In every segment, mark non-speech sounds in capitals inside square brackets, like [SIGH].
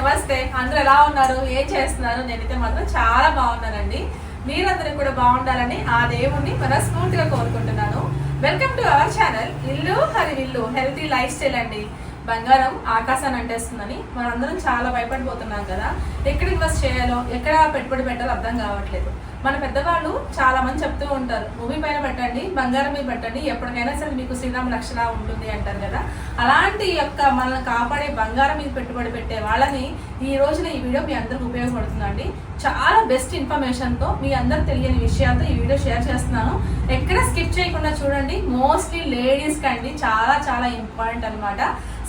నమస్తే. అందరూ ఎలా ఉన్నారు? ఏం చేస్తున్నారు? నేనైతే మాత్రం చాలా బాగున్నానండి. మీరందరూ కూడా బాగుండాలని ఆ దేవుణ్ణి మనస్ఫూర్తిగా కోరుకుంటున్నాను. వెల్కమ్ టు అవర్ ఛానల్ ఇల్లు హరి ఇల్లు హెల్తీ లైఫ్ స్టైల్ అండి. బంగారం ఆకాశాన్ని అంటేస్తుందని మనందరం చాలా భయపడిపోతున్నాం కదా. ఎక్కడ ఇన్వెస్ట్ చేయాలో ఎక్కడ పెట్టుబడి పెట్టాలో అర్థం కావట్లేదు. మన పెద్దవాళ్ళు చాలా మంది చెప్తూ ఉంటారు భూమి పైన పెట్టండి బంగారం మీద పెట్టండి ఎప్పటికైనా సరే మీకు శ్రీరామ రక్షణ ఉంటుంది అంటారు కదా. అలాంటి యొక్క మనల్ని కాపాడే బంగారం మీద పెట్టుబడి పెట్టే వాళ్ళని ఈ రోజున ఈ వీడియో మీ అందరికి ఉపయోగపడుతుందండి. చాలా బెస్ట్ ఇన్ఫర్మేషన్తో మీ అందరు తెలియని విషయాలతో ఈ వీడియో షేర్ చేస్తున్నాను. ఎక్కడ స్కిప్ చేయకుండా చూడండి. మోస్ట్లీ లేడీస్కి అండి చాలా చాలా ఇంపార్టెంట్ అనమాట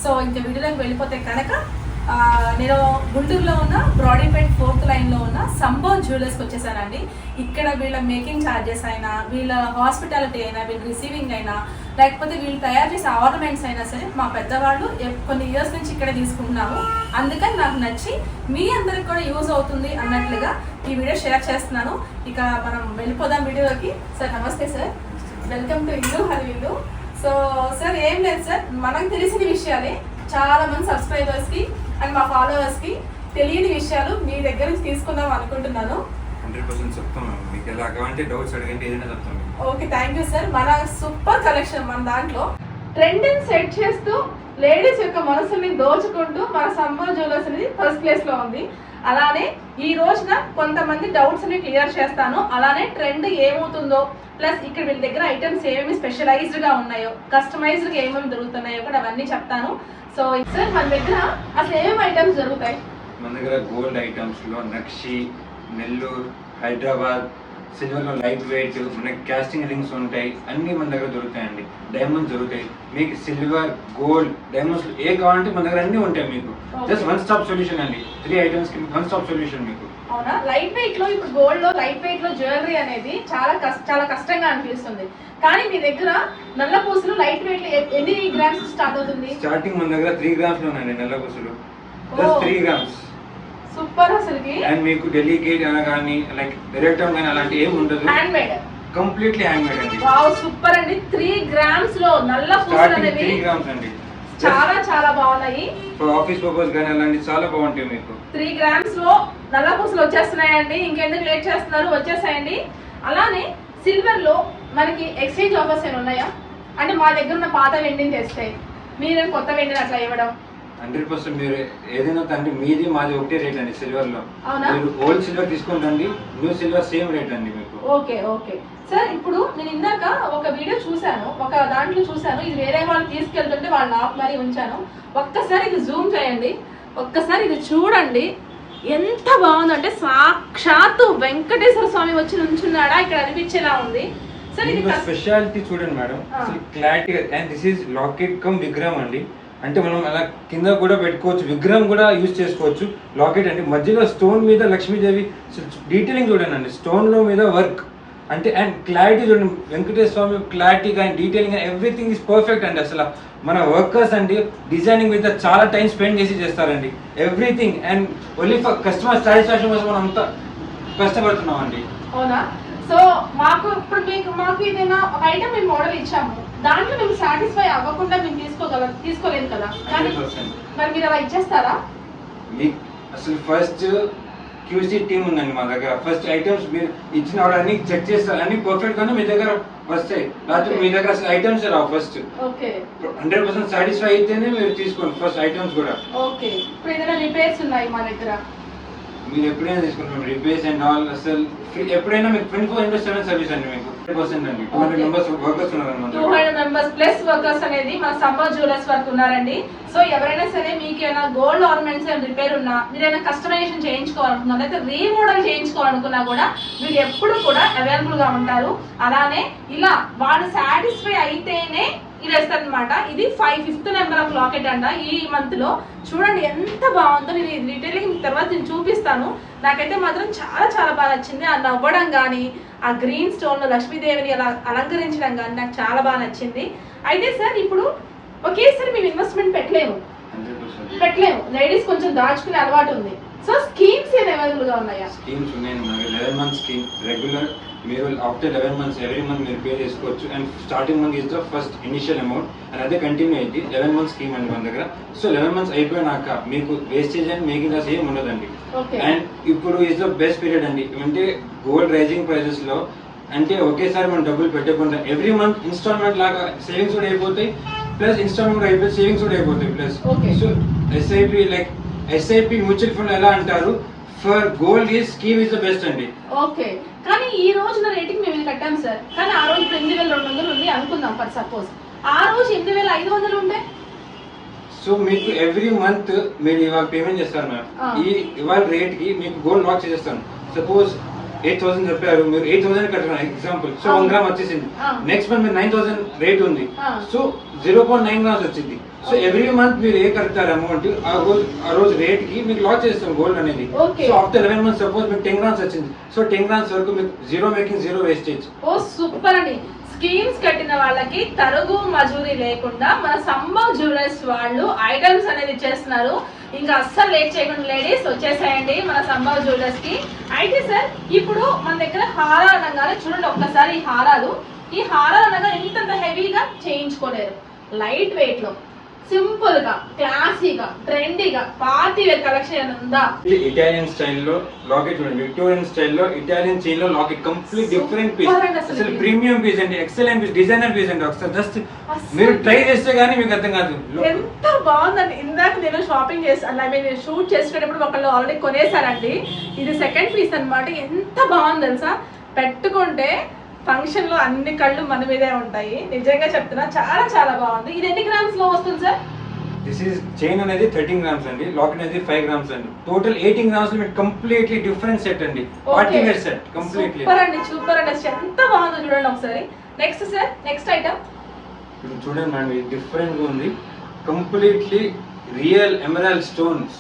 సో ఇంకా వీడియోలోకి వెళ్ళిపోతే కనుక నేను గుంటూరులో ఉన్న బ్రాడీపేట్ ఫోర్త్ లైన్లో ఉన్న సంభవ్ జ్యువెలర్స్కి వచ్చేసానండి. ఇక్కడ వీళ్ళ మేకింగ్ ఛార్జెస్ అయినా వీళ్ళ హాస్పిటాలిటీ అయినా వీళ్ళ రిసీవింగ్ అయినా లేకపోతే వీళ్ళు తయారు చేసే ఆర్నమెంట్స్ అయినా సరే మా పెద్దవాళ్ళు కొన్ని ఇయర్స్ నుంచి ఇక్కడే తీసుకుంటున్నాము అందుకని నాకు నచ్చి మీ అందరికి కూడా యూజ్ అవుతుంది అన్నట్లుగా ఈ వీడియో షేర్ చేస్తున్నాను. ఇక మనం వెళ్ళిపోదాం వీడియోలోకి. సార్ నమస్తే సార్. వెల్కమ్ టు ఇల్లు హరివిల్లు సో సార్ ఏం లేదు సార్. మనకు తెలిసిన విషయాలే. చాలా మంది సబ్స్క్రైబర్స్కి అండ్ మా ఫాలోవర్స్కి తెలియని విషయాలు మీ దగ్గర నుంచి తీసుకుందాం అనుకుంటున్నాను. హండ్రెడ్ పర్సెంట్ చెప్తాం మ్యామ్ మీకు ఎలా కావాలంటే డౌట్స్ అడగండి ఏదైనా చెప్తాం మేము. Okay thank you sir. మన సూపర్ కలెక్షన్ మన దాంట్లో ట్రెండ్ సెట్ చేస్తూ లేడీస్ యొక్క మనసుని దోచుకుంటూ మన సమ్మర్ జ్యువెలర్స్ అనేది ఫస్ట్ ప్లేస్లో ఉంది. అలానే ఈ రోజున కొంతమంది డౌట్స్ని క్లియర్ చేస్తాను. అలానే ట్రెండ్ ఏమవుతుందో ప్లస్ ఇక్కడ వీళ్ళ దగ్గర ఐటమ్స్ ఏమేమి స్పెషలైజ్డ్గా ఉన్నాయో కస్టమైజ్డ్గా ఏమేమి దొరుకుతున్నాయో కూడా అవన్నీ చెప్తాను. సో సార్ మన దగ్గర అసలు ఏమేమి ఐటమ్స్ దొరుకుతాయి మన దగ్గర గోల్డ్ ఐటమ్స్లో నక్షి నెల్లూరు హైదరాబాద్ సిల్వర్లో లైట్ వెయిట్ మనకి క్యాస్టింగ్ రింగ్స్ ఉంటాయి అన్ని మన దగ్గర దొరుకుతాయండి. డైమండ్స్ దొరుకుతాయి. మీకు సిల్వర్ గోల్డ్ డైమండ్స్ ఏ కావాలంటే మన దగ్గర అన్ని ఉంటాయి మీకు. జస్ట్ వన్ స్టాప్ సొల్యూషన్ అండి. త్రీ ఐటమ్స్కి వన్ స్టాప్ సొల్యూషన్ మీకు. అవునా? లైట్ వెయిట్లో ఇప్పుడు గోల్డ్లో లైట్ వెయిట్లో జ్యువెలరీ అనేది చాలా కష్ట చాలా కష్టంగా అనిపిస్తుంది. కానీ మీ దగ్గర నల్ల పూసలు లైట్ వెయిట్ ఎన్ని గ్రామ్స్ స్టార్ట్ అవుతుంది? స్టార్టింగ్ మన దగ్గర త్రీ గ్రామ్స్లో ఉన్నాయండి నల్ల పుసులు. జస్ట్ త్రీ గ్రామ్స్ సూపర్ అసలుకి. అండ్ మీకు డెలికేట్ అలా కానీ లైక్ డైరెక్ట్ కానీ అలాంటి ఏమి ఉండదు. Hand made completely hand made అండి. వావ్ సూపర్ అండి. త్రీ గ్రామ్స్లో నల్ల పూసలు అనేవి త్రీ గ్రామ్స్ అండి. చాలా చాలా బాగున్నాయి. ఆఫీస్ పర్పస్ కానీ అలాంటి చాలా బాగుంటాయి మీకు. త్రీ గ్రామ్స్లో నల్ల పూసలు వచ్చేస్తున్నాయండి. ఇంకెందుకు లేట్ చేస్తున్నారు? వచ్చేసాయండి. అలానే సిల్వర్లో మనకి ఎక్స్చేంజ్ ఆఫర్స్ ఏమైనా ఉన్నాయా? అంటే మా దగ్గర ఉన్న పాత వెండిని తెస్తే మీరేం కొత్త వెండిని అట్లా ఇవ్వడం? హండ్రెడ్ పర్సెంట్ మీరు ఏదైనా తండ్రి మీది మాది ఒకటే రేట్ అండి సిల్వర్లో? మీరు ఓల్డ్ సిల్వర్ తీసుకుంటండి న్యూ సిల్వర్ సేమ్ రేట్ అండి మీకు. Okay okay. సార్ ఇప్పుడు నేను ఇందాక ఒక వీడియో చూశాను ఒక దాంట్లో చూశాను ఇది వేరే వాళ్ళు తీసుకెళ్తుంటే వాళ్ళు ఆఫ్ మరీ ఉంచాను. ఒక్కసారి ఇది జూమ్ చేయండి ఒక్కసారి ఇది చూడండి. ఎంత బాగుందంటే సాక్షాత్తు వెంకటేశ్వర స్వామి వచ్చి నుంచున్నాడా? ఇక్కడ అనిపించేలా ఉంది. స్పెషాలిటీ చూడండి madam. Clarity and this is locket come విగ్రహం అండి. అంటే మనం అలా కింద కూడా పెట్టుకోవచ్చు విగ్రహం కూడా యూజ్ చేసుకోవచ్చు లాకెట్ అండి మధ్యలో స్టోన్ మీద లక్ష్మీదేవి డీటెయిలింగ్ చూడండి అండి స్టోన్లో మీద వర్క్ అంటే అండ్ క్లారిటీ చూడండి వెంకటేశ్వర స్వామి క్లారిటీ కానీ డీటెయిలింగ్ ఎవ్రీథింగ్ ఇస్ పర్ఫెక్ట్ అండి అసలు. మన వర్కర్స్ అండి డిజైనింగ్ మీద చాలా టైం స్పెండ్ చేసి చేస్తారండి. Everything and only for customer satisfaction కోసం మనం అంత కష్టపడుతున్నాం అండి అవునా? సో మాకు ఇప్పుడు మీకు మాకు ఏదైనా ఒక ఐటమ్ మేము మోడల్ ఇచ్చాము. దాంట్లో మేము సాటిస్ఫై అవ్వకుండా మేము తీసుకోగల తీసుకోలేదు కదా. కానీ 100%. మరి మీరు అలా ఇచ్చేస్తారా? మీ అసలు ఫస్ట్ క్యూసీ టీమ్ ఉందండి మా దగ్గర. ఫస్ట్ ఐటమ్స్ మీరు ఇచ్చిన వాడు అన్ని చెక్ చేస్తారు. అన్ని పర్ఫెక్ట్ గానే మీ దగ్గర వస్తాయి. లేకపోతే మీ దగ్గర అసలు ఐటమ్స్ రావు first okay hundred percent satisfy అయితేనే మీరు తీసుకోండి ఫస్ట్ ఐటమ్స్ కూడా. ఓకే ఇప్పుడు ఏదైనా రిపేర్స్ ఉన్నాయి మా దగ్గర? మీరు ఎప్పుడైనా తీసుకుంటాం రిపేర్స్ అండ్ ఆల్ అసలు ఎప్పుడైనా మీకు twenty four into seven service అండి మీకు. Two hundred. Members plus workers అనేది మన సంపత్ జ్యువెలర్స్ వరకు ఉన్నారండి. సో ఎవరైనా సరే మీకు ఏమైనా గోల్డ్ ఆర్నమెంట్స్ ఏమైనా రిపేర్ ఉన్నా మీరు ఏమైనా కస్టమైజేషన్ చేయించుకోవాలనుకున్నా లేదా రీమోడల్ చేయించుకోవాలనుకున్నా కూడా వీళ్ళు ఎప్పుడు కూడా అవైలబుల్గా ఉంటారు. అలానే ఇలా వాళ్ళు సాటిస్ఫై అయితేనే ఇది వేస్తారు అనమాట ఇది five fifth number of locket అంట. ఈ మంత్లో చూడండి ఎంత బాగుందో. నేను ఇది డీటెయిలింగ్ తర్వాత నేను చూపిస్తాను. నాకైతే మాత్రం చాలా చాలా బాగా నచ్చింది. ఆ నవ్వడం కానీ ఆ గ్రీన్ స్టోన్లో లక్ష్మీదేవిని అలా అలంకరించడం కానీ నాకు చాలా బాగా నచ్చింది. అయితే సార్ ఇప్పుడు ఒకేసారి మేము ఇన్వెస్ట్మెంట్ పెట్టలేము. పెట్టలేము. లేడీస్ కొంచెం దాచుకునే అలవాటు ఉంది. సో స్కీమ్స్ ఏమి అవైలబుల్గా ఉన్నాయా? స్కీమ్స్ ఉన్నాయి. స్కీమ్ రెగ్యులర్ మీరు after eleven months every month మీరు పే చేసుకోవచ్చు and starting month is the first initial amount and అదే కంటిన్యూ అయింది లెవెన్ మంత్స్ స్కీమ్ అండి మన దగ్గర. సో లెవెన్ మంత్స్ అయిపోయినాక మీకు వేస్టేజ్ అండ్ మేకింగ్ లాస్ ఏం ఉండదండి. అండ్ ఇప్పుడు ఇస్ ద బెస్ట్ పీరియడ్ అండి. అంటే గోల్డ్ రైజింగ్ ప్రైజెస్లో అంటే ఒకేసారి మనం డబ్బులు పెట్టకుండా ఎవ్రీ మంత్ ఇన్స్టాల్మెంట్ లాగా సేవింగ్స్ కూడా అయిపోతాయి. ప్లస్ ఇన్స్టాల్మెంట్ అయిపోయి సేవింగ్స్ కూడా అయిపోతాయి. Plus. So SIP like SIP mutual fund ఎలా అంటారు? For gold is scheme is the best అండి. ఓకే. కానీ ఈ రోజున రేటింగ్ మేము కట్టాం సార్. కానీ ఆ రోజు ఎనిమిది వేల రెండు వందలు ఉంది అనుకుందాం ఫర్ సపోజ్. ఆ రోజు ఎనిమిది వేల ఐదు వందలు ఉంటే సో మీకు ఎవ్రీ మంత్ మీరు ఇవాళ పేమెంట్ చేస్తారు మ్యామ్. ఈ ఇవాళ రేట్కి మీకు గోల్డ్ లాక్ చేసేస్తాను. సపోజ్ ఎయిట్ థౌసండ్ చెప్పారు మీరు ఎయిట్ థౌసండ్ కట్టారు ఎగ్జాంపుల్ సో వన్. గ్రామ్ వచ్చేసింది. నెక్స్ట్ మంత్ మీరు నైన్ థౌసండ్ రేట్ ఉంది. So zero point nine grams వచ్చింది. సో. ఎవ్రీ మంత్ మీరు ఏ కడతారు అమౌంట్ ఆ రోజు ఆ రోజు రేట్కి మీకు లాక్ చేస్తాం గోల్డ్ అనేది. So after eleven months suppose మీకు టెన్ గ్రామ్స్ వచ్చింది. సో టెన్ గ్రామ్స్ వరకు మీకు zero making zero wastage oh super అండి. స్కీమ్స్ కట్టిన వాళ్ళకి తరుగు మజూరీ లేకుండా మన సంభవ్ జ్యువెలర్స్ వాళ్ళు ఐటమ్స్ అనేది ఇచ్చేస్తున్నారు. ఇంకా అస్సలు లేట్ చేయకుండా లేడీస్ వచ్చేసాయండి మన సంభవ్ జ్యువెలర్స్కి. అయితే సార్ ఇప్పుడు మన దగ్గర హారాలు అనగానే చూడండి ఒక్కసారి ఈ హారాలు. ఈ హారాలు అనగా ఇంతంత హెవీగా చేయించుకోలేరు. లైట్ వెయిట్లో సింపుల్గా క్లాసీగా ట్రెండీగా పార్టీ వేర్ కలెక్షన్ ఉందా? ఇటాలియన్ స్టైల్లో లాకెట్ చూడండి. విక్టోరియన్ స్టైల్లో ఇటాలియన్ చైన్లో లాకెట్ కంప్లీట్ డిఫరెంట్ పీస్ అసలు. ప్రీమియం పీస్ అండి. ఎక్సలెంట్ పీస్ డిజైనర్ పీస్ అండి. ఒకసారి జస్ట్. మీరు ట్రై చేస్తే గానీ మీకు అర్థం కాదు. ఎంత బాగుందండి. ఇందాక నేను షాపింగ్ చేస్తాను ఐ మీన్ షూట్ చేసుకునేటప్పుడు ఒకళ్ళు ఆల్రెడీ కొనేసారండి ఇది సెకండ్ పీస్ అన్నమాట. ఎంత బాగుంది తెలుసా? పెట్టుకుంటే ఫంక్షన్లో అన్ని కళ్ళు మన మీదే ఉంటాయి. నిజంగా చెప్తున్నా చాలా చాలా బాగుంది. ఇది ఎన్ని గ్రామ్స్లో వస్తుంది సార్? దిస్ ఈస్ చైన్ అనేది థర్టీన్ గ్రామ్స్ అండి. లాకెట్ అనేది ఫైవ్ గ్రామ్స్ అండి. టోటల్ ఎయిటీన్ గ్రామ్స్ మీకు కంప్లీట్లీ డిఫరెంట్ సెట్ అండి. Party wear set completely super అండి సూపర్ అండి. ఎంత బాగుందో చూడండి ఒకసారి. నెక్స్ట్ సార్ నెక్స్ట్ ఐటమ్ ఇప్పుడు చూడండి మేడం ఇది డిఫరెంట్గా ఉంది. Completely real emerald stones.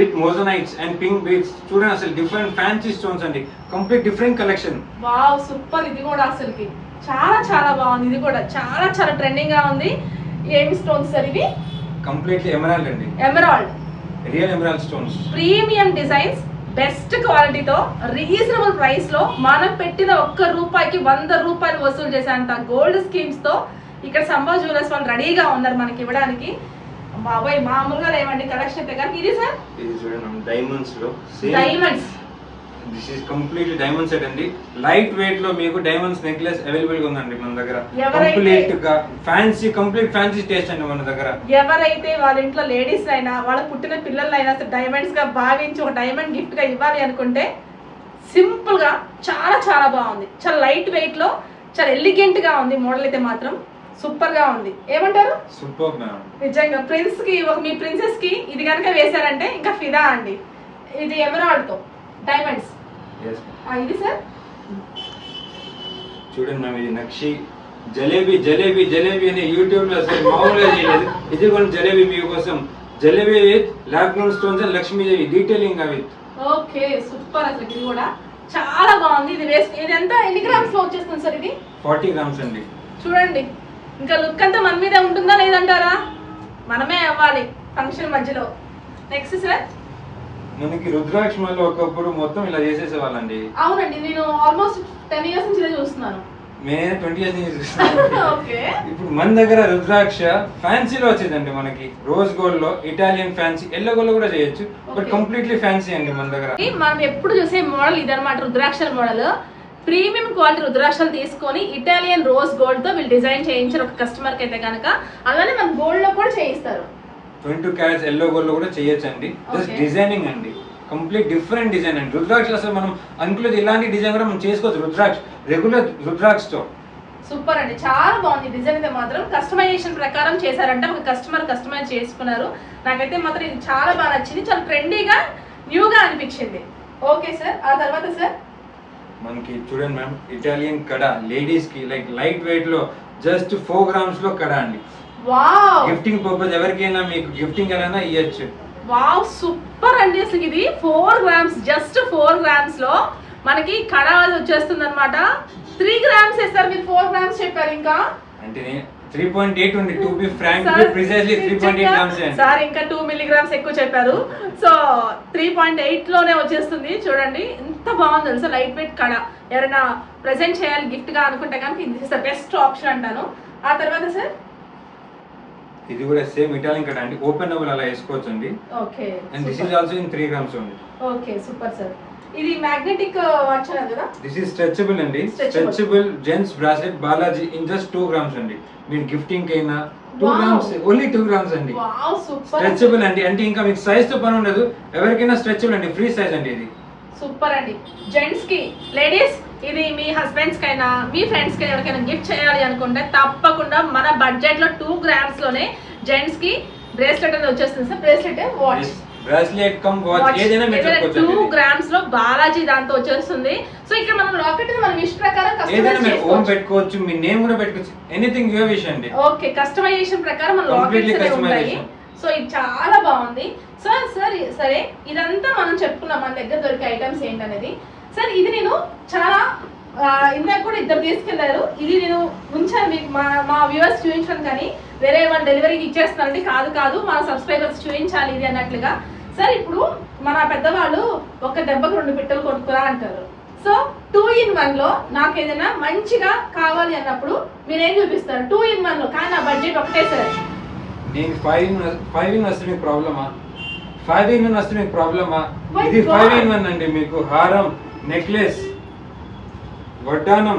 With moissanites and pink beads చూడండి అసలు డిఫరెంట్ ఫ్యాన్సీ స్టోన్స్ అండి complete different collection wow super ఇది కూడా అసలుకి చాలా చాలా బాగుంది. ఇది కూడా చాలా చాలా ట్రెండింగ్గా ఉంది. ఏమి స్టోన్స్ సార్ ఇవి? కంప్లీట్లీ ఎమరాల్డ్ అండి. Emerald real emerald stones premium designs best క్వాలిటీతో రీజనబుల్ ప్రైస్లో మనం పెట్టిన ఒక్క రూపాయికి వంద రూపాయలు వసూలు చేసేంత గోల్డ్ స్కీమ్స్తో ఇక్కడ సంభవ్ జ్యువెలర్స్ వాళ్ళు రెడీగా ఉన్నారు మనకి ఇవ్వడానికి. బాబాయ్ మామూలుగా లేవండి. కలెక్షన్ అయితే కానీ ఇది సార్? ఇది చూడండి డైమండ్స్లో. Diamonds this is completely diamond set అండి లైట్ వెయిట్లో మీకు డైమండ్స్ నెక్లెస్ అవైలబుల్గా ఉందండి మన దగ్గర. ఎవరైతే- కంప్లీట్గా ఫ్యాన్సీ కంప్లీట్ ఫ్యాన్సీ టేస్ట్ అండి మన దగ్గర. ఎవరైతే వాళ్ళ ఇంట్లో లేడీస్ అయినా వాళ్ళ పుట్టిన పిల్లలైనా డైమండ్స్గా భావించి ఒక డైమండ్ గిఫ్ట్గా ఇవ్వాలి అనుకుంటే సింపుల్గా చాలా చాలా బాగుంది. చాలా లైట్ వెయిట్లో చాలా ఎలిగెంట్గా ఉంది మోడల్ అయితే మాత్రం. సూపర్గా ఉంది. ఏమంటారు? Super ma'am. నిజంగా ప్రిన్స్కి ఒక మీ ప్రిన్సెస్కి ఇది కనుక వేశారంటే ఇంకా ఫిదా అండి. ఇది ఎమరాల్డ్తో డైమండ్స్ ఇది సార్? చూడండి మ్యామ్ ఇది నక్షి. జలేబీ జలేబీ జలేబీ అని యూట్యూబ్లో అసలు మామూలుగా చేయలేదు. ఇది కూడా జలేబీ మీకోసం jalebi with lockdown stones and Lakshmidevi. Detailing అవి ఓకే సూపర్ అసలు ఇది కూడా. చాలా బాగుంది. ఇది వేస్ట్. ఇది ఎంత ఎన్ని గ్రామ్స్లో వచ్చేస్తుంది సార్ ఇది? ఫార్టీ గ్రామ్స్ అండి. చూడండి. ఇంకా లుక్ అంతా మన మీదే ఉంటుందా లేదంటారా? మనమే అవ్వాలి ఫంక్షన్ మధ్యలో. Next sir? మనకి రుద్రాక్ష మళ్ళీ ఒకప్పుడు మొత్తం ఇలా చేసేసే వాళ్ళండి అవునండి నేను ఆల్మోస్ట్ టెన్ ఇయర్స్ నుంచి చూస్తున్నాను. నేనే ట్వంటీ ఇయర్స్ నుంచి చూస్తున్నాను [LAUGHS] ఓకే. ఇప్పుడు మన దగ్గర రుద్రాక్ష ఫ్యాన్సీలో వచ్చేదండి మనకి. రోజ్ గోల్డ్లో ఇటాలియన్ ఫ్యాన్సీ ఎల్లో గోల్డ్ కూడా చేయొచ్చు. బట్. కంప్లీట్లీ ఫ్యాన్సీ అండి మన దగ్గర. మనం ఎప్పుడు చూసే మోడల్ ఇదన్నమాట రుద్రాక్షల మోడల్ ప్రీమియం క్వాలిటీ రుద్రాక్షలు తీసుకొని ఇటాలియన్ రోజ్ గోల్డ్తో వీళ్ళు డిజైన్ చేయించారు ఒక కస్టమర్కి అయితే కనుక అలానే మన గోల్డ్లో కూడా చేయిస్తారు. ట్వంటీ టూ క్యారెట్స్ ఎల్లో గోల్డ్లో కూడా చేయొచ్చు అండి జస్ట్. డిజైనింగ్ అండి. కంప్లీట్ డిఫరెంట్ డిజైన్ అండి. రుద్రాక్ష అసలు మనం అనుకునేది ఇలాంటి డిజైన్ కూడా మనం చేసుకోవచ్చు. రుద్రాక్ష రెగ్యులర్ రుద్రాక్ష తో సూపర్ అండి. చాలా బాగుంది. డిజైన్ అయితే మాత్రం కస్టమైజేషన్ ప్రకారం చేశారంటే. ఒక కస్టమర్ కస్టమైజ్ చేసుకున్నారు. నాకైతే మాత్రం ఇది చాలా బాగా నచ్చింది. చాలా ట్రెండీగా న్యూగా అనిపించింది. ఓకే సార్ ఆ తర్వాత సార్ మనకి చూడండి మ్యామ్ ఇటాలియన్ కడ లేడీస్కి లైక్ లైట్ వెయిట్లో జస్ట్ ఫోర్ గ్రామ్స్లో కడ అండి. వావ్ గిఫ్టింగ్ పర్పస్ ఎవరికైనా మీకు గిఫ్టింగ్ ఎలా ఇవ్వచ్చు వావ్ సూపర్ అండి అసలు ఇది. ఫోర్ గ్రామ్స్ జస్ట్ ఫోర్ గ్రామ్స్లో మనకి కడ వచ్చేస్తుంది అనమాట త్రీ గ్రామ్స్ సార్ మీరు ఫోర్ గ్రామ్స్ చెప్పారు ఇంకా? అంటే త్రీ పాయింట్ ఎయిట్ ఉంది. To be frank precisely three point eight grams sir ఇంకా టూ మిలీగ్రామ్స్ ఎక్కువ చెప్పారు. సో త్రీ పాయింట్ ఎయిట్లోనే వచ్చేస్తుంది. చూడండి ఎంత బాగుంది తెలుసా? లైట్ వెయిట్ కడ ఎవరైనా ప్రెజెంట్ చేయాలి గిఫ్ట్గా అనుకుంటే కనుక ఇది ద బెస్ట్ ఆప్షన్ అంటాను. ఆ తర్వాత సార్ ఇది కూడా సేమ్ ఇటాలియన్ కట్ అండి. ఓపెన్ అలా వేసుకోవచ్చు అండి okay and this is also in three grams ఉంది ఓకే సూపర్ సార్ ఇది మ్యాగ్నెటిక్ వాచ్ కదా? దిస్ ఈజ్ స్ట్రెచబుల్ అండి. Stretchable gents bracelet Balaji in just two grams అండి. మీరు gifting two Wow. Grams only two grams అండి. Wow super stretchable అండి. అంటే ఇంకా మీకు సైజ్తో పని ఉండదు. ఎవరికైనా స్ట్రెచబుల్ అండి. ఫ్రీ సైజ్ అండి ఇది. సూపర్ అండి. జెంట్స్కి లేడీస్ ఇది మీ హస్బెండ్స్ కైనా మీ ఫ్రెండ్స్కి ఎవరికైనా గిఫ్ట్ చేయాలి అనుకుంటే తప్పకుండా మన బడ్జెట్లో టూ గ్రామ్స్లోనే జెంట్స్కి బ్రేస్లెట్ అనేది వచ్చేస్తుంది sir. Bracelet watch bracelet come watch ఏదైనా మీరు చెప్పుకోవచ్చు టూ. గ్రామ్స్లో బాలాజీ దాంతో వచ్చేస్తుంది. సో ఇక్కడ మనం లాకెట్ మనం ఇష్ట ప్రకారం ఏదైనా మీరు పెట్టుకోవచ్చు మీ నేమ్ కూడా పెట్టుకోవచ్చు. ఎనీథింగ్ యువర్ విష్ అండి. ఓకే కస్టమైజేషన్ ప్రకారం మన లాకెట్స్ ఉంటాయి. సో ఇది చాలా బాగుంది. సో సార్ సరే ఇదంతా మనం చెప్పుకున్నాం. మన దగ్గర దొరికే ఐటమ్స్ ఏంటనేది. సార్ ఇది నేను చాలా ఇందాక కూడా ఇద్దరు తీసుకెళ్ళారు. ఇది నేను ఉంచాను మీకు మా మా వ్యూవర్స్ చూపించాను కానీ వేరే వాళ్ళు డెలివరీకి ఇచ్చేస్తానండి కాదు కాదు. మన సబ్స్క్రైబర్స్ చూపించాలి ఇది అన్నట్లుగా. సార్ ఇప్పుడు మన పెద్దవాళ్ళు ఒక దెబ్బకు రెండు పిట్టలు కొట్టుకురా అంటారు. సో టూ ఇన్ వన్లో నాకు ఏదైనా మంచిగా కావాలి అన్నప్పుడు మీరేం చూపిస్తారు? టూ ఇన్ వన్లో కానీ నా బడ్జెట్ ఒకటే సార్. నేను ఫైవ్ ఇన్ ఫైవ్ ఇన్ వస్తే మీకు ప్రాబ్లమా ఫైవ్ ఇన్ వన్ వస్తే మీకు ప్రాబ్లమా ఇది. ఫైవ్ ఇన్ వన్ అండి మీకు. హారం నెక్లెస్ వడ్డానం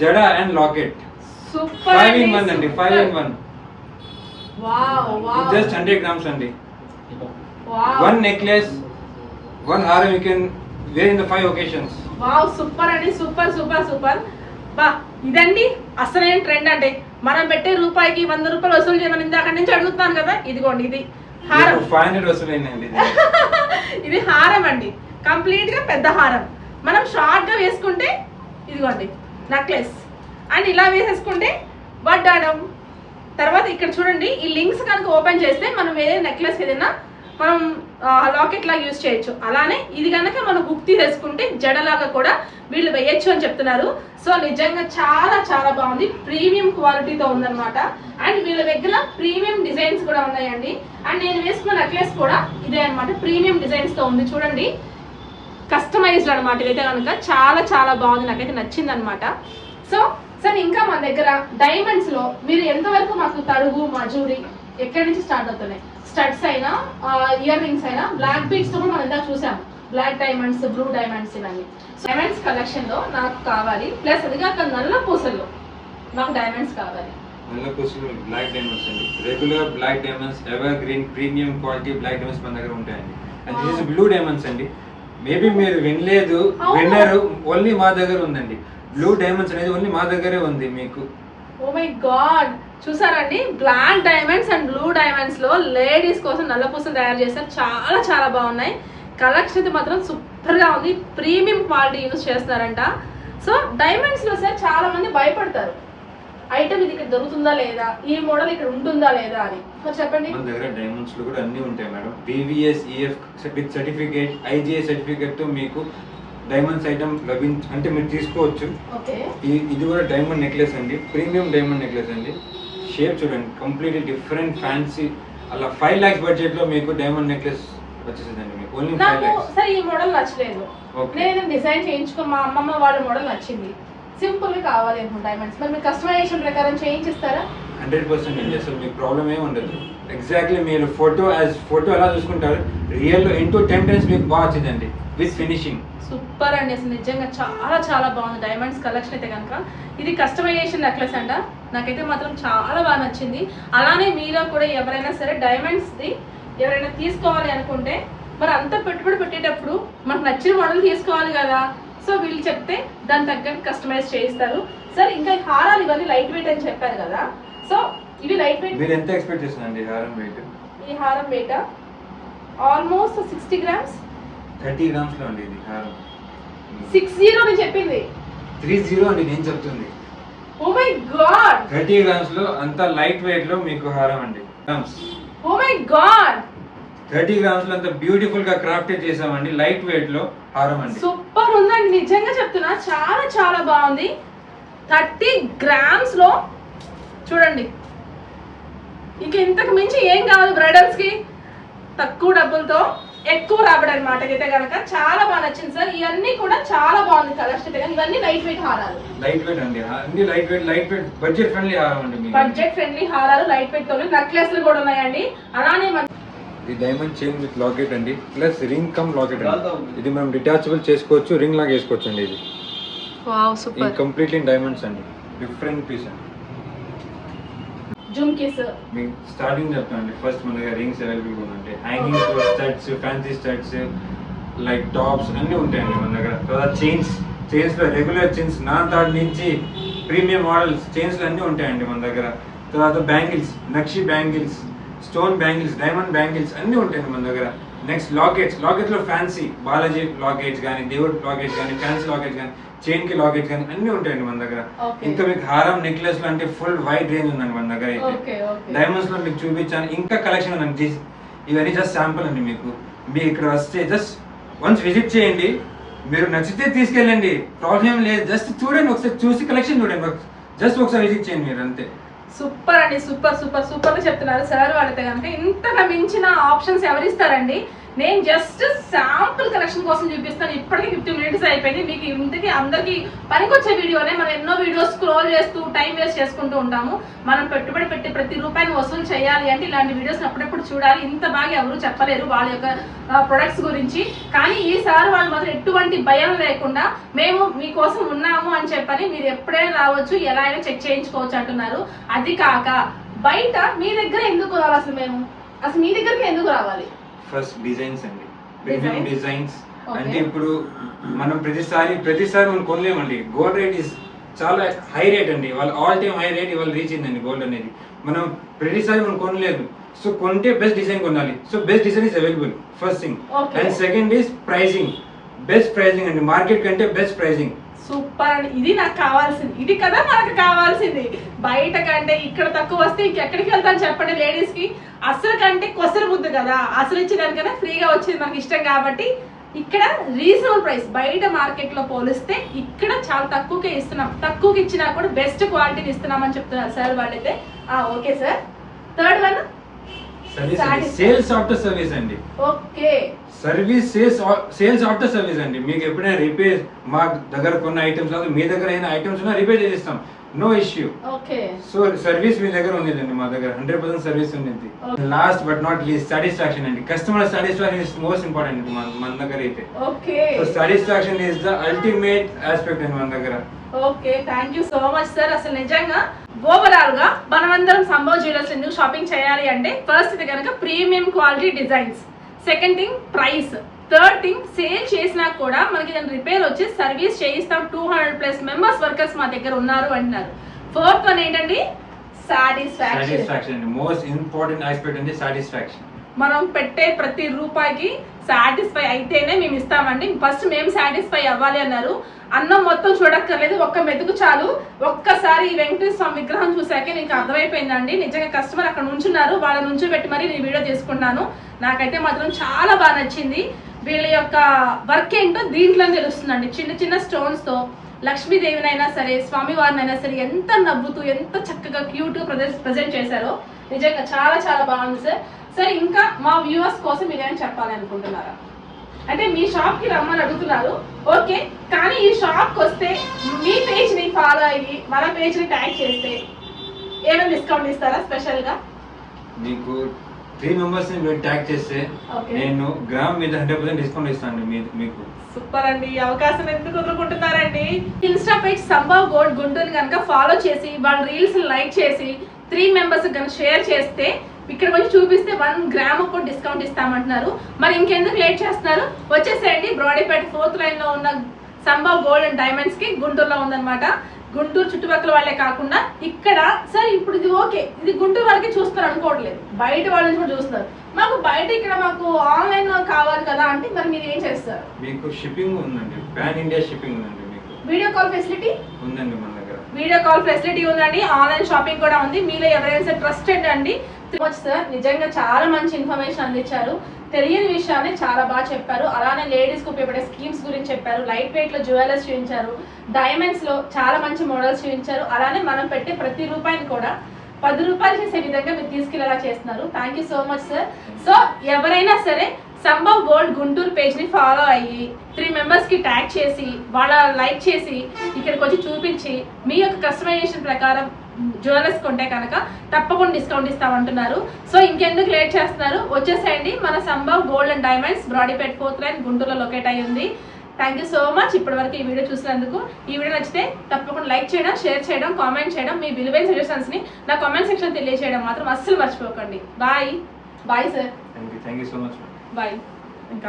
జడ and locket five in one అండి five in one just hundred grams అండి. వన్ నెక్లెస్ వన్ హారం you can wear in the five occasions wow super అండి సూపర్ సూపర్ సూపర్ బా ఇదండి అసలైన ట్రెండ్ అంటే మనం పెట్టే రూపాయికి వంద రూపాయలు వసూలు చేయమని ఇందాక నుంచి అడుగుతున్నాను కదా? ఇదిగోండి ఇది హారం. ఇది. [LAUGHS] హారం అండి కంప్లీట్గా పెద్ద హారం. మనం షార్ట్గా వేసుకుంటే ఇదిగోండి నెక్లెస్ అండ్ ఇలా వేసేసుకుంటే వడ్డాడం తర్వాత ఇక్కడ చూడండి ఈ లింక్స్ కనుక ఓపెన్ చేస్తే మనం వేరే నెక్లెస్ ఏదైనా మనం లాకెట్ లాగా యూజ్ చేయొచ్చు. అలానే ఇది కనుక మనం బుక్ తీసేసుకుంటే జడలాగా కూడా వీళ్ళు వేయచ్చు అని చెప్తున్నారు. సో నిజంగా చాలా చాలా బాగుంది. ప్రీమియం క్వాలిటీతో ఉందన్నమాట. అండ్ వీళ్ళ దగ్గర ప్రీమియం డిజైన్స్ కూడా ఉన్నాయండి. అండ్ నేను వేసుకున్న నెక్లెస్ కూడా ఇదే అన్నమాట. ప్రీమియం డిజైన్స్తో ఉంది. చూడండి. కస్టమైజ్డ్ అనమాట ఇదైతే కనుక చాలా చాలా బాగుంది. నాకైతే నచ్చింది అనమాట సో సార్ ఇంకా మన దగ్గర డైమండ్స్లో మీరు ఎంతవరకు మాకు తడుగు మజూరి ఎక్కడి నుంచి స్టార్ట్ అవుతున్నాయి? స్టడ్స్ అయినా ఇయర్ రింగ్స్ అయినా బ్లాక్ బీట్స్తో కూడా మనం ఇందాక చూసాం. బ్లాక్ డైమండ్స్ బ్లూ డైమండ్స్ ఇవన్నీ. డైమండ్స్ కలెక్షన్లో నాకు కావాలి. ప్లస్ అది కాక నల్ల పూసల్లో నాకు డైమండ్స్ కావాలి. నల్ల కుసులు బ్లాక్ డైమండ్స్ అండి. Regular black diamonds evergreen premium quality black diamonds మన దగ్గర ఉంటాయండి. అండ్ దిస్ బ్లూ డైమండ్స్ అండి. మేబీ మీరు వినలేదు. విన్నారు ఓన్లీ మా దగ్గర ఉందండి. బ్లూ డైమండ్స్ అనేది ఓన్లీ మా దగ్గరే ఉంది మీకు. ఓ మై గాడ్ చూసారండి? బ్లాక్ డైమండ్స్ అండ్ బ్లూ డైమండ్స్లో లేడీస్ కోసం నల్ల పూసలు తయారు చేస్తారు చాలా చాలా బాగున్నాయి. కలెక్షన్ అయితే మాత్రం సూపర్గా ఉంది. ప్రీమియం క్వాలిటీ యూస్ చేస్తున్నారంట. సో డైమండ్స్లో సార్ చాలా మంది భయపడతారు. ఐటమ్ ఇది ఇక్కడ దొరుకుతుందా లేదా? ఈ మోడల్ ఇక్కడ ఉంటుందా లేదా అని. చెప్పండి. మన దగ్గర డైమండ్స్లో కూడా అన్ని ఉంటాయి madam. BVS EF with certificate IGI సర్టిఫికేట్తో మీకు డైమండ్స్ ఐటమ్ లభించ అంటే మీరు తీసుకోవచ్చు. ఇది కూడా డైమండ్ నెక్లెస్ అండి. ప్రీమియం డైమండ్ నెక్లెస్ అండి. షేప్ చూడండి కంప్లీట్లీ డిఫరెంట్ ఫ్యాన్సీ అలా ఫైవ్ ల్యాక్స్ బడ్జెట్లో మీకు డైమండ్ నెక్లెస్ వచ్చేసిందండి మీకు. ఓన్లీ ఫైవ్ నాకు ల్యాక్స్ సరే ఈ మోడల్ నచ్చలేదు. నేను డిజైన్ చేయించుకో మా అమ్మమ్మ వాళ్ళ మోడల్ నచ్చింది. సింపుల్గా కావాలి అనుకుంటా డైమండ్స్ మరి మీరు కస్టమైజేషన్ ప్రకారం చేయించిస్తారా? హండ్రెడ్ పర్సెంట్ అండి అసలు మీకు ప్రాబ్లం ఏమి ఉండదు. ఎగ్జాక్ట్లీ మీరు ఫోటో యాజ్ ఫోటో ఎలా చూసుకుంటారు? రియల్ ఇంటూ టెన్ టైమ్స్ మీకు బాగా వచ్చిందండి. విత్ ఫినిషింగ్ సూపర్ అండి. అసలు నిజంగా చాలా చాలా బాగుంది. డైమండ్స్ కలెక్షన్ అయితే కనుక. ఇది కస్టమైజేషన్ నెక్లెస్ అంట. నాకైతే మాత్రం చాలా బాగా నచ్చింది. అలానే మీలో కూడా ఎవరైనా సరే డైమండ్స్ది ఎవరైనా తీసుకోవాలి అనుకుంటే మరి అంత పెట్టుబడి పెట్టేటప్పుడు మనకు నచ్చిన మోడల్ తీసుకోవాలి కదా. సో వీళ్ళు చెప్తే దాని తగ్గట్టు కస్టమైజ్ చేయిస్తారు. సార్ ఇంకా హారాలు ఇవన్నీ లైట్ వెయిట్ అని చెప్పారు కదా. సో ఇవి లైట్ వెయిట్ మీరు ఎంత ఎక్స్పెక్ట్ చేస్తున్నారండి హారం వెయిట్ ఈ హారం weight almost sixty grams thirty గ్రామ్స్లో అండి ఇది హారం. సిక్స్ జీరో అని చెప్పింది. త్రీ జీరో అండి నేను చెప్తుంది. ఓ మై గాడ్ థర్టీ గ్రామ్స్లో అంత లైట్ వెయిట్లో మీకు హారం అండి. Grams oh my god thirty గ్రామ్స్లో అంత బ్యూటిఫుల్గా క్రాఫ్టెడ్ చేసామండి. లైట్ వెయిట్లో హారం అండి. సూపర్ ఉందండి. నిజంగా చెప్తున్నా చాలా చాలా బాగుంది. థర్టీ గ్రామ్స్లో చూడండి. ఇక ఇంతకు మించి ఏం కావాలి బ్రైడల్స్కి. తక్కువ డబ్బులతో. ఎక్కువ రాబడి అనమాట అయితే కనుక చాలా బాగా నచ్చింది సార్. ఇవన్నీ కూడా చాలా బాగుంది కలర్స్ అయితే ఇవన్నీ లైట్ వెయిట్ హారాలు. లైట్ వెయిట్ అండి. అన్ని light weight light weight budget friendly అండి మీకు బడ్జెట్ ఫ్రెండ్లీ హారాలు లైట్ వెయిట్తో నెక్లెస్లు కూడా ఉన్నాయండి. అలానే ఇది డైమండ్ చైన్ విత్ లాకెట్ అండి. ప్లస్ రింగ్ కమ్ లాకెట్ అండి. ఇది మనం డిటాచబుల్ చేసుకోవచ్చు రింగ్ లాగా వేసుకోవచ్చు అండి ఇది వావ్ ఇది కంప్లీట్లీ డైమండ్స్ అండి. డిఫరెంట్ పీస్ అండి. జుమ్కీస్ మీకు స్టార్టింగ్ చెప్తానండి ఫస్ట్ మన దగ్గర రింగ్స్ అవైలబుల్ ఉంటాయి hangings studs fancy studs like tops అన్నీ ఉంటాయండి మన దగ్గర. తర్వాత చైన్స్ చైన్స్లో రెగ్యులర్ చైన్స్ నా థర్డ్ నుంచి ప్రీమియం మోడల్స్ చైన్స్ అన్నీ ఉంటాయండి మన దగ్గర. తర్వాత బ్యాంగిల్స్ నక్షి bangles stone bangles diamond bangles అన్నీ ఉంటాయండి మన దగ్గర. నెక్స్ట్ లాకెట్స్ లాకెట్స్లో ఫ్యాన్సీ బాలాజీ లాకెట్స్ కానీ దేవుడ్ లాకెట్స్ కానీ ఫ్యాన్సీ లాకెట్స్ కానీ చైన్కి లాకెట్స్ కానీ అన్నీ ఉంటాయండి మన దగ్గర. ఇంకా మీకు హారం నెక్లెస్ అంటే ఫుల్ వైడ్ రేంజ్ ఉందండి మన దగ్గర అయితే. డైమండ్స్లో మీకు చూపించాను. ఇంకా కలెక్షన్ ఉందండి. ఇవన్నీ జస్ట్ శాంపుల్ అండి మీకు. మీరు ఇక్కడ వస్తే జస్ట్ వన్స్ విజిట్ చేయండి. మీరు నచ్చితే తీసుకెళ్ళండి. ప్రాబ్లం లేదు. జస్ట్ చూడండి. ఒకసారి చూసి కలెక్షన్ చూడండి. జస్ట్ ఒకసారి విజిట్ చేయండి మీరు అంతే. సూపర్ అండి సూపర్ సూపర్ సూపర్గా చెప్తున్నారు సార్. వాళ్ళైతే కనుక ఇంతగా మించిన ఆప్షన్స్ ఎవరిస్తారండి? నేను జస్ట్ శాంపుల్ కలెక్షన్ కోసం చూపిస్తాను. ఇప్పటికి ఫిఫ్టీ మినిట్స్ అయిపోయింది. మీకు ఇంతకీ అందరికీ పనికొచ్చే వీడియోనే మనం ఎన్నో వీడియోస్ స్క్రోల్ చేస్తూ టైం వేస్ట్ చేసుకుంటూ ఉంటాము. మనం పెట్టుబడి పెట్టి ప్రతి రూపాయిని వసూలు చేయాలి అంటే ఇలాంటి వీడియోస్ అప్పుడప్పుడు చూడాలి. ఇంత బాగా ఎవరు చెప్పలేరు వాళ్ళ యొక్క ప్రొడక్ట్స్ గురించి. కానీ ఈసారి వాళ్ళు మాత్రం ఎటువంటి భయం లేకుండా మేము మీకోసం ఉన్నాము అని చెప్పని మీరు ఎప్పుడైనా రావచ్చు ఎలా అయినా చెక్ చేయించుకోవచ్చు అంటున్నారు. అది కాక బయట మీ దగ్గర ఎందుకు రావాలి అసలు మేము? అసలు మీ దగ్గరికి ఎందుకు రావాలి? ఫస్ట్ డిజైన్స్ అండి. Designs? డిజైన్స్. అంటే ఇప్పుడు మనం ప్రతిసారి ప్రతిసారి మనం కొనలేమండి. గోల్డ్ రేట్ ఇస్ చాలా హై రేట్ అండి. వాళ్ళ ఆల్ టైమ్ హై రేట్ ఇవాళ రీచ్ అయిందండి గోల్డ్ అనేది. మనం ప్రతిసారి మనం కొనలేదు. సో కొంటే బెస్ట్ డిజైన్ కొనాలి. So best design is available first thing. And second is pricing best pricing అండి. మార్కెట్ కంటే బెస్ట్ ప్రైజింగ్ సూపర్ అని. ఇది నాకు కావాల్సింది. ఇది కదా మనకు కావాల్సింది. బయట కంటే ఇక్కడ తక్కువ వస్తే ఇంకెక్కడికి వెళ్తాను చెప్పండి లేడీస్కి అసలు కంటే కొసరు ముద్దు కదా. అసలు ఇచ్చేదానికన్నా ఫ్రీగా వచ్చేది మనకి ఇష్టం కాబట్టి ఇక్కడ రీజనబుల్ ప్రైస్ బయట మార్కెట్లో పోలిస్తే ఇక్కడ చాలా తక్కువకే ఇస్తున్నాం. తక్కువకి ఇచ్చినా కూడా బెస్ట్ క్వాలిటీని ఇస్తున్నామని చెప్తున్నారు సార్ వాళ్ళైతే. Okay sir. Third one sales after service అండి. Okay. Service sales sales after service అండి. మీకు ఎప్పుడైనా రిపేర్ మా దగ్గర కొన్న ఐటమ్స్ మీ దగ్గర అయిన ఐటమ్స్ ఉన్నా రిపేర్ చేసిస్తాం. నో ఇష్యూ సో సర్వీస్ మీ దగ్గర ఉండేదండి మా దగ్గర. హండ్రెడ్ పర్సెంట్ సర్వీస్ ఉండేది. Last but not least satisfaction అండి. Customer satisfaction is most important మన మన దగ్గర అయితే. So satisfaction is the ultimate aspect అండి మన దగ్గర. Okay thank you so much sir అసలు నిజంగా ఓవరాల్గా మనమందరం సంభవ్ జ్యువెలర్స్ ఎందుకు షాపింగ్ చేయాలి అంటే ఫస్ట్ ఇది కనుక premium quality designs second thing price third thing sale చేసినా కూడా మనకి దాని రిపేర్ వచ్చి సర్వీస్ చేయిస్తాం. Two hundred plus members workers మా దగ్గర ఉన్నారు అంటున్నారు. ఫోర్త్ వన్ ఏంటండి? సాటిస్ఫాక్షన్. సాటిస్ఫాక్షన్ అండి. మోస్ట్ ఇంపార్టెంట్ ఆస్పెక్ట్ అండి సాటిస్ఫాక్షన్ మనం పెట్టే ప్రతి రూపాయికి సాటిస్ఫై అయితేనే మేము ఇస్తామండి. ఫస్ట్ మేము సాటిస్ఫై అవ్వాలి అన్నారు. అన్నం మొత్తం చూడక్కర్లేదు. ఒక్క మెతుకు చాలు. ఒక్కసారి ఈ వెంకటేశ్వర స్వామి విగ్రహం చూసాకే నీకు అర్థమైపోయిందండి. నిజంగా కస్టమర్ అక్కడ నుంచున్నారు. వాళ్ళ నుంచి పెట్టి మరీ నేను వీడియో చేసుకున్నాను నాకైతే మాత్రం చాలా బాగా నచ్చింది. వీళ్ళ యొక్క వర్క్ ఏంటో దీంట్లో తెలుస్తుందండి. చిన్న చిన్న స్టోన్స్తో లక్ష్మీదేవినైనా సరే స్వామివారినైనా సరే ఎంత నవ్వుతూ ఎంత చక్కగా క్యూట్ ప్రజెంట్ చేశారో నిజంగా చాలా చాలా బాగుంది సార్. సార్ ఇంకా మా వ్యూవర్స్ కోసం మీరేమైనా చెప్పాలి అనుకుంటున్నారా? అంటే మీ షాప్కి రమ్మని అడుగుతున్నారు. ఓకే కానీ ఈ షాప్కి వస్తే మీ పేజ్ని ఫాలో అయ్యి మన పేజ్ని ట్యాగ్ చేస్తే ఏమైనా డిస్కౌంట్ ఇస్తారా స్పెషల్గా మీకు త్రీ మెంబర్స్ని మీరు ట్యాగ్ చేస్తే. నేను గ్రామ్ మీద హండ్రెడ్ పర్సెంట్ డిస్కౌంట్ ఇస్తాను మీకు. సూపర్ అండి. ఈ అవకాశం ఎందుకు వదులుకుంటున్నారండి? Insta page Sambhav gold Guntur కనుక ఫాలో చేసి వాళ్ళ రీల్స్ లైక్ చేసి త్రీ మెంబర్స్ కనుక షేర్ చేస్తే ఇక్కడ వచ్చి చూపిస్తే వన్ గ్రామ్ కూడా డిస్కౌంట్ ఇస్తామంటున్నారు. మరి ఇంకెందుకు లేట్ చేస్తున్నారు? వచ్చేసేయండి. బ్రాడీపేట ఫోర్త్ లైన్లో ఉన్న సంభవ్ గోల్డ్ అండ్ డైమండ్స్కి గుంటూరులో ఉందన్నమాట. గుంటూరు చుట్టుపక్కల వాళ్ళే కాకుండా ఇక్కడ సరే ఇప్పుడు ఇది ఓకే ఇది గుంటూరు వాళ్ళకి చూస్తారు అనుకోవట్లేదు. బయట వాళ్ళ నుంచి కూడా చూస్తున్నారు మాకు బయట ఇక్కడ మాకు ఆన్లైన్ కావాలి కదా అంటే మరి మీరు ఏం చేస్తారు? మీకు షిప్పింగ్ ఉందండి. పాన్ ఇండియా షిప్పింగ్ ఉందండి మీకు. Video call facility? ఉందండి మన దగ్గర. వీడియో కాల్ ఫెసిలిటీ ఉందండి. ఆన్లైన్ షాపింగ్ కూడా ఉంది. మీలో ఎవరైనా ట్రస్టెడ్ అండి. సార్ నిజంగా చాలా మంచి ఇన్ఫర్మేషన్ అందించారు. తెలియని విషయాన్ని చాలా బాగా చెప్పారు. అలానే లేడీస్కి ఉపయోగపడే స్కీమ్స్ గురించి చెప్పారు. లైట్ వెయిట్లో జ్యువెలర్స్ చూపించారు. డైమండ్స్లో చాలా మంచి మోడల్స్ చూపించారు. అలానే మనం పెట్టే ప్రతి రూపాయిని కూడా పది రూపాయలు చేసే విధంగా మీరు తీసుకెళ్ళేలా చేస్తున్నారు. Thank you so much sir so ఎవరైనా సరే సంభవ్ గోల్డ్ గుంటూరు పేజ్ని ఫాలో అయ్యి త్రీ మెంబర్స్కి ట్యాగ్ చేసి వాళ్ళ లైక్ చేసి ఇక్కడికి వచ్చి చూపించి మీ యొక్క కస్టమైజేషన్ ప్రకారం జ్యువెలర్స్ కొంటే కనుక తప్పకుండా డిస్కౌంట్ ఇస్తామంటున్నారు. సో ఇంకెందుకు లేట్ చేస్తున్నారు? వచ్చేసేయండి. మన Sambhav gold and diamonds Brodipet fourth line గుంటూరులో లొకేట్ అయి ఉంది. థ్యాంక్ యూ సో మచ్ ఇప్పటి వరకు ఈ వీడియో చూసినందుకు. ఈ వీడియో నచ్చితే తప్పకుండా లైక్ చేయడం షేర్ చేయడం కామెంట్ చేయడం మీ విలువైన సజెషన్స్ని నా కామెంట్ సెక్షన్ తెలియజేయడం మాత్రం అస్సలు మర్చిపోకండి. Bye bye sir thank you thank you so much bye ఇంకా